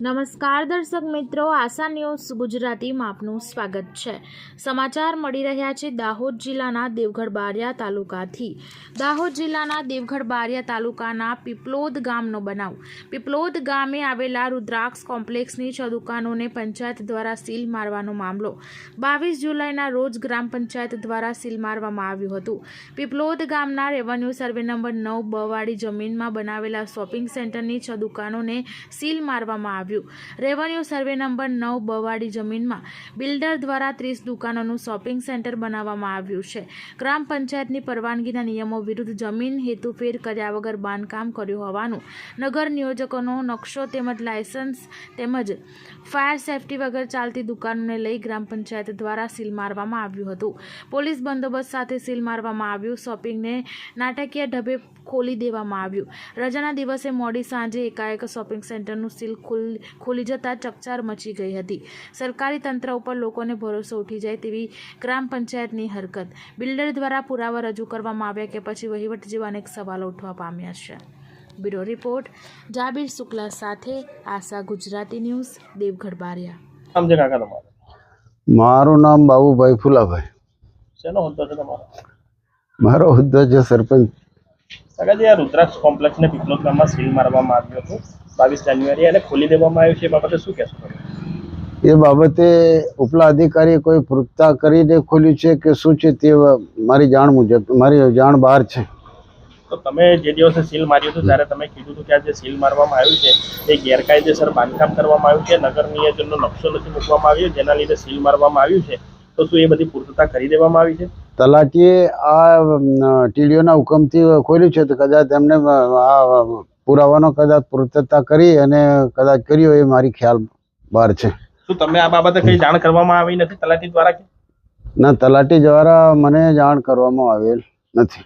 નમસ્કાર દર્શક મિત્રો, આશા ન્યૂઝ ગુજરાતીમાં આપનું સ્વાગત છે. સમાચાર મળી રહ્યા છે દાહોદ જિલ્લાના દેવગઢ બારિયા તાલુકાથી. દાહોદ જિલ્લાના દેવગઢ બારિયા તાલુકાના પીપલોદ ગામનો બનાવ. પીપલોદ ગામે આવેલા રુદ્રાક્ષ કોમ્પ્લેક્સની છ દુકાનોને પંચાયત દ્વારા સીલ મારવાનો મામલો. બાવીસ જુલાઈના રોજ ગ્રામ પંચાયત દ્વારા સીલ મારવામાં આવ્યું હતું. પીપલોદ ગામના રેવન્યુ સર્વે નંબર નવ બવાળી જમીનમાં બનાવેલા શોપિંગ સેન્ટરની છ દુકાનોને સીલ મારવામાં આવ્યું. રેવન્યુ સર્વે નંબર નવ બવાડી જમીનમાં બિલ્ડર દ્વારા ત્રીસ દુકાનોનું શોપિંગ સેન્ટર બનાવવામાં આવ્યું છે. ગ્રામ પંચાયતની પરવાનગીના નિયમો વિરુદ્ધ જમીન હેતુફેર કર્યા વગર બાંધકામ કર્યું હોવાનું, નગર નિયોજકોનો નકશો તેમજ લાયસન્સ તેમજ ફાયર સેફટી વગર ચાલતી દુકાનોને લઈ ગ્રામ પંચાયત દ્વારા સીલ મારવામાં આવ્યું હતું. પોલીસ બંદોબસ્ત સાથે સીલ મારવામાં આવ્યું. શોપિંગને નાટકીય ઢબે ખોલી દેવામાં આવ્યું. રજાના દિવસે મોડી સાંજે એકાએક શોપિંગ સેન્ટરનું સીલ ખુલ ખુલી જતાં ચકચાર મચી ગઈ હતી. સરકારી તંત્ર ઉપર લોકોને ભરોસો ઉઠી જાય તેવી ગ્રામ પંચાયતની હરકત. બિલ્ડર દ્વારા પુરાવા રજૂ કરવામાં આવ્યા કે પછી વહીવટ જેવા અનેક સવાલો ઉઠવા પામ્યા છે. બ્યુરો રિપોર્ટ જાબીર શુક્લા સાથે આશા ગુજરાતી ન્યૂઝ દેવગઢ બારિયા. મારું નામ બાબુભાઈ ફુલાભાઈ. શેનો હોદ્દો છે તમારો? મારો હોદ્દો છે સરપંચ. સગાજી આ રુદ્રાક્ષ કોમ્પ્લેક્સને પીપલોદ ગામમાં સીલ મારવામાં આવ્યો હતું. બાવીસ જાન્યુઆરી અને ખોલી દેવામાં આવ્યું છે એ બાબતે શું કહેશો એ બાબતે ઉપલા અધિકારી કોઈ પૂરતા કરીને ખોલ્યું છે કે શું છે તે મારી જાણ મુજબ મારી જાણ બહાર છે. તો તમે જે દિવસે સીલ માર્યું હતું ત્યારે તમે કીધું હતું કે આ જે સીલ મારવામાં આવ્યું છે એ ગેરકાયદેસર બાંધકામ કરવામાં આવ્યું છે નગર નિયોજનનો નકશો નથી મૂકવામાં આવ્યો જેના લીધે સીલ મારવામાં આવ્યું છે તો શું એ બધી પૂર્તતા કરી દેવામાં આવી છે? તલાટીએ આ ટીડીઓના હુકમથી ખોલ્યું છે તો કદાચ એમને આ પુરાવાનો કદાચ પૂર્તતા કરી અને કદાચ કર્યો એ મારી ખ્યાલ બહાર છે. શું તમે આ બાબતે કઈ જાણ કરવામાં આવી નથી તલાટી દ્વારા ના તલાટી દ્વારા મને જાણ કરવામાં આવેલ નથી.